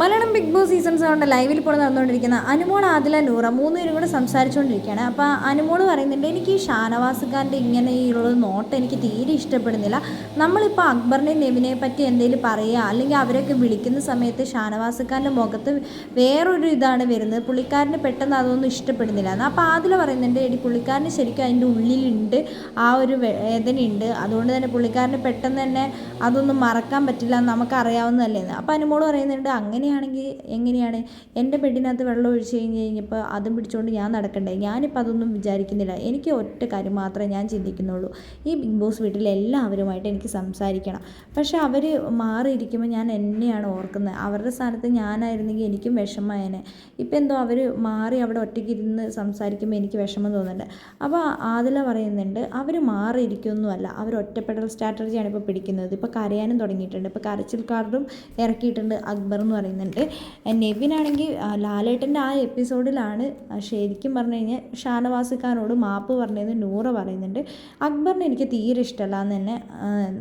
Malayalam Bigg Boss season സെവന്റെ ലൈവിൽ ഇപ്പോൾ നടന്നുകൊണ്ടിരിക്കുന്ന അനുമോൾ ആദില നൂറ മൂന്നുപേരും കൂടെ സംസാരിച്ചുകൊണ്ടിരിക്കുകയാണ്. അപ്പോൾ അനുമോൾ പറയുന്നുണ്ട് എനിക്ക് ഈ ഷാനവാസ് ഖാന്റെ ഇങ്ങനെ ഈ ഉള്ളത് നോട്ട് എനിക്ക് തീരെ ഇഷ്ടപ്പെടുന്നില്ല. നമ്മളിപ്പോൾ അക്ബറിനെ നെവിനെ പറ്റി എന്തെങ്കിലും പറയുക അല്ലെങ്കിൽ അവരൊക്കെ വിളിക്കുന്ന സമയത്ത് ഷാനവാസ് ഖാന്റെ മുഖത്ത് വേറൊരു ഇതാണ് വരുന്നത്. പുള്ളിക്കാരന് പെട്ടെന്ന് അതൊന്നും ഇഷ്ടപ്പെടുന്നില്ല. എന്ന് അപ്പോൾ ആദില പറയുന്നുണ്ട് എടി പുള്ളിക്കാരന് ശരിക്കും അതിന്റെ ഉള്ളിലുണ്ട് ആ ഒരു വേദനയുണ്ട്. അതുകൊണ്ട് തന്നെ പുള്ളിക്കാരന് പെട്ടെന്ന് തന്നെ അതൊന്നും മറക്കാൻ പറ്റില്ല നമുക്കറിയാവുന്നതല്ലേ അപ്പോൾ അനുമോൾ പറയുന്നുണ്ട് അങ്ങനെയാണെങ്കിൽ എങ്ങനെയാണ്? എന്റെ ബെഡിനകത്ത് വെള്ളം ഒഴിച്ചു കഴിഞ്ഞ് കഴിഞ്ഞപ്പോൾ അതും പിടിച്ചുകൊണ്ട് ഞാൻ നടക്കണ്ടേ? ഞാനിപ്പോൾ അതൊന്നും വിചാരിക്കുന്നില്ല. എനിക്ക് ഒറ്റ കാര്യം മാത്രമേ ഞാൻ ചിന്തിക്കുന്നുള്ളൂ. ഈ ബിഗ് ബോസ് വീട്ടിലെ എല്ലാവരുമായിട്ട് എനിക്ക് സംസാരിക്കണം. പക്ഷേ അവർ മാറിയിരിക്കുമ്പോൾ ഞാൻ എന്നെയാണ് ഓർക്കുന്നത്. അവരുടെ സ്ഥാനത്ത് ഞാനായിരുന്നെങ്കിൽ എനിക്കും വിഷമമായേനെ. ഇപ്പം എന്തോ അവർ മാറി അവിടെ ഒറ്റയ്ക്ക് ഇരുന്ന് സംസാരിക്കുമ്പോൾ എനിക്ക് വിഷമം തോന്നുന്നുണ്ട്. അപ്പോൾ ആദില പറയുന്നുണ്ട് അവർ മാറിയിരിക്കുമൊന്നുമല്ല അവർ ഒറ്റപ്പെടൽ സ്ട്രാറ്റജിയാണ് ഇപ്പോൾ പിടിക്കുന്നത്. ഇപ്പോൾ കരയാനും തുടങ്ങിയിട്ടുണ്ട്. ഇപ്പോൾ കരച്ചിൽ കാർഡും ഇറക്കിയിട്ടുണ്ട് അക്ബർ എന്ന് പറയുന്നുണ്ട്. നെവിനാണെങ്കിൽ ലാലേട്ടന്റെ ആ എപ്പിസോഡിലാണ് ശരിക്കും പറഞ്ഞു കഴിഞ്ഞാൽ ഷാനവാസ് ഖാനോട് മാപ്പ് പറഞ്ഞത് നൂറ പറയുന്നുണ്ട്. അക്ബറിനെ എനിക്ക് തീരെ ഇഷ്ടമല്ല എന്ന് തന്നെ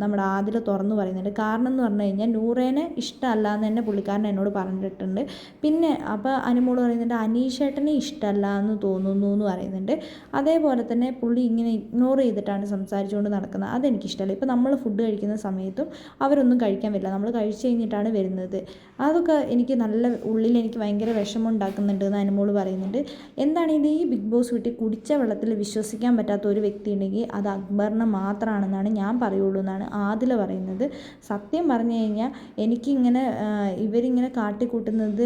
നമ്മുടെ ആദിൽ തുറന്നു പറയുന്നുണ്ട്. കാരണം എന്ന് പറഞ്ഞു കഴിഞ്ഞാൽ നൂറേനെ ഇഷ്ടമല്ല എന്ന് തന്നെ പുള്ളിക്കാരൻ എന്നോട് പറഞ്ഞിട്ടുണ്ട്. പിന്നെ അപ്പോൾ അനുമോൾ പറയുന്നുണ്ട് അനീഷേട്ടനെ ഇഷ്ടമല്ല എന്ന് തോന്നുന്നു എന്ന് പറയുന്നുണ്ട്. അതേപോലെ തന്നെ പുള്ളി ഇങ്ങനെ ഇഗ്നോർ ചെയ്തിട്ടാണ് സംസാരിച്ചുകൊണ്ട് നടക്കുന്നത്. അതെനിക്കിഷ്ടമല്ല ഇപ്പോൾ നമ്മൾ ഫുഡ് കഴിക്കുന്ന സമയത്തും അവരൊന്നും കഴിക്കാൻ വരില്ല. നമ്മൾ കഴിച്ചു കഴിഞ്ഞിട്ടാണ് വരുന്നത്. അതൊക്കെ എനിക്ക് നല്ല ഉള്ളിൽ എനിക്ക് ഭയങ്കര വിഷമം ഉണ്ടാക്കുന്നുണ്ട് എന്ന് അനുമോൾ പറയുന്നുണ്ട്. എന്താണ് ഇത്? ഈ ബിഗ് ബോസ് വീട്ടിൽ കുടിച്ച വെള്ളത്തിൽ വിശ്വസിക്കാൻ പറ്റാത്ത ഒരു വ്യക്തി ഉണ്ടെങ്കിൽ അത് അക്ബറിനെ മാത്രമാണെന്നാണ് ഞാൻ പറയുള്ളൂ എന്നാണ് ആദില പറയുന്നത്. സത്യം പറഞ്ഞു കഴിഞ്ഞാൽ എനിക്കിങ്ങനെ ഇവരിങ്ങനെ കാട്ടിക്കൂട്ടുന്നത്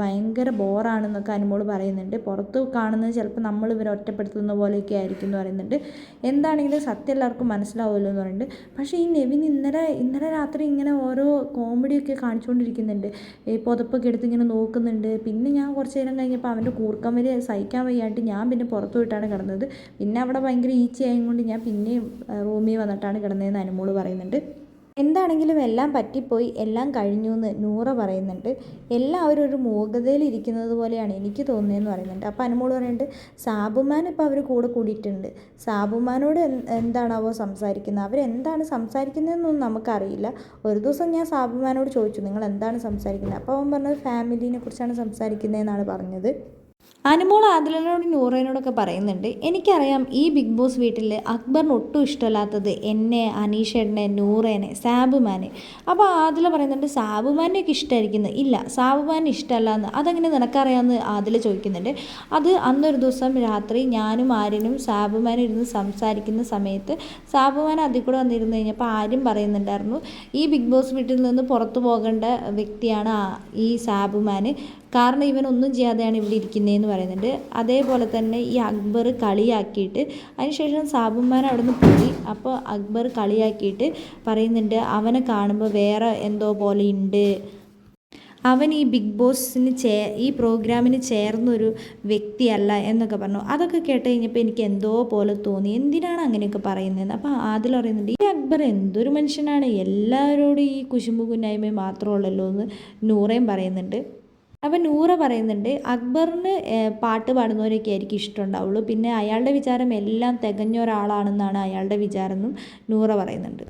ഭയങ്കര ബോറാണെന്നൊക്കെ അനുമോൾ പറയുന്നുണ്ട്. പുറത്ത് കാണുന്നത് ചിലപ്പോൾ നമ്മൾ ഇവരെ ഒറ്റപ്പെടുത്തുന്ന പോലെയൊക്കെ ആയിരിക്കും എന്ന് പറയുന്നുണ്ട്. എന്താണെങ്കിലും സത്യം എല്ലാവർക്കും മനസ്സിലാവുമല്ലോ എന്ന് പറയുന്നുണ്ട്. പക്ഷേ ഈ നെവിൻ ഇന്നലെ ഇന്നലെ രാത്രി ഇങ്ങനെ ഓരോ കോമഡിയൊക്കെ കാണിച്ചുകൊണ്ടിരിക്കുന്നുണ്ട്. പുതപ്പൊക്കെ എടുത്ത് ഇങ്ങനെ നോക്കുന്നുണ്ട്. പിന്നെ ഞാൻ കുറച്ച് നേരം കഴിഞ്ഞപ്പോൾ അവന്റെ കൂർക്കം വരെ സഹിക്കാൻ വയ്യാണ്ട് ഞാൻ പിന്നെ പുറത്തു പോയിട്ടാണ് കിടന്നത്. പിന്നെ അവിടെ ഭയങ്കര ഈച്ചയായത് കൊണ്ട് ഞാൻ പിന്നെയും റൂമിൽ വന്നിട്ടാണ് കിടന്നതെന്ന് അനുമോൾ പറയുന്നുണ്ട്. എന്താണെങ്കിലും എല്ലാം പറ്റിപ്പോയി എല്ലാം കഴിഞ്ഞു എന്ന് നൂറ പറയുന്നുണ്ട്. എല്ലാവരും ഒരു മൂകതയിൽ ഇരിക്കുന്നത് പോലെയാണ് എനിക്ക് തോന്നിയെന്ന് പറയുന്നുണ്ട്. അപ്പോൾ അനുമോൾ പറയുന്നുണ്ട് സാബുമാൻ ഇപ്പോൾ അവർ കൂടെ കൂടിയിട്ടുണ്ട്. സാബുമാനോട് എന്താണാവോ സംസാരിക്കുന്നത്? അവരെന്താണ് സംസാരിക്കുന്നതെന്നൊന്നും നമുക്കറിയില്ല. ഒരു ദിവസം ഞാൻ സാബുമാനോട് ചോദിച്ചു നിങ്ങൾ എന്താണ് സംസാരിക്കുന്നത്? അപ്പോൾ അവൻ പറഞ്ഞത് ഫാമിലിനെ കുറിച്ചാണ് സംസാരിക്കുന്നതെന്നാണ് പറഞ്ഞത്. അനുമോൾ ആദിലിനോടും നൂറേനോടൊക്കെ പറയുന്നുണ്ട് എനിക്കറിയാം ഈ ബിഗ് ബോസ് വീട്ടിൽ അക്ബറിന് ഒട്ടും ഇഷ്ടമല്ലാത്തത് എന്നെ അനീഷേട്ടനെ നൂറേനെ സാബുമാനെ. അപ്പോൾ ആദില പറയുന്നുണ്ട് സാബുമാനെയൊക്കെ ഇഷ്ടമായിരിക്കുന്നത് ഇല്ല സാബുമാനെ ഇഷ്ടമല്ല എന്ന് അതെങ്ങനെ നിനക്കറിയാമെന്ന് ആദില ചോദിക്കുന്നുണ്ട്. അത് അന്നൊരു ദിവസം രാത്രി ഞാനും ആര്യനും സാബുമാനും ഇരുന്ന് സംസാരിക്കുന്ന സമയത്ത് സാബുമാൻ അതിൽ കൂടെ വന്നിരുന്നു കഴിഞ്ഞപ്പോൾ ആര്യം പറയുന്നുണ്ടായിരുന്നു ഈ ബിഗ് ബോസ് വീട്ടിൽ നിന്ന് പുറത്തു പോകേണ്ട വ്യക്തിയാണ് ഈ സാബുമാൻ കാരണം ഇവൻ ഒന്നും ചെയ്യാതെയാണ് ഇവിടെ ഇരിക്കുന്നതെന്ന് പറയുന്നുണ്ട്. അതേപോലെ തന്നെ ഈ അക്ബർ കളിയാക്കിയിട്ട് അതിനുശേഷം സാബുമാൻ അവിടെ നിന്ന് പോയി. അപ്പോൾ അക്ബർ കളിയാക്കിയിട്ട് പറയുന്നുണ്ട് അവനെ കാണുമ്പോൾ വേറെ എന്തോ പോലെ ഉണ്ട് അവൻ ഈ ബിഗ് ബോസിന് ചേ ഈ പ്രോഗ്രാമിന് ചേർന്നൊരു വ്യക്തിയല്ല എന്നൊക്കെ പറഞ്ഞു. അതൊക്കെ കേട്ട് കഴിഞ്ഞപ്പോൾ എനിക്ക് എന്തോ പോലെ തോന്നി. എന്തിനാണ് അങ്ങനെയൊക്കെ പറയുന്നത് അപ്പോൾ ആദിൽ പറയുന്നുണ്ട് ഈ അക്ബർ എന്തൊരു മനുഷ്യനാണ്? എല്ലാവരോടും ഈ കുശുമ്പു കുന്നായ്മ മാത്രമുള്ളല്ലോ എന്ന് നൂറേം പറയുന്നുണ്ട്. അപ്പം നൂറ പറയുന്നുണ്ട് അക്ബറിന് പാട്ട് പാടുന്നവരൊക്കെ ആയിരിക്കും ഇഷ്ടമുണ്ടാവുള്ളൂ. പിന്നെ അയാളുടെ വിചാരം എല്ലാം തികഞ്ഞ ഒരാളാണെന്നാണ് അയാളുടെ വിചാരം എന്നും നൂറ പറയുന്നുണ്ട്.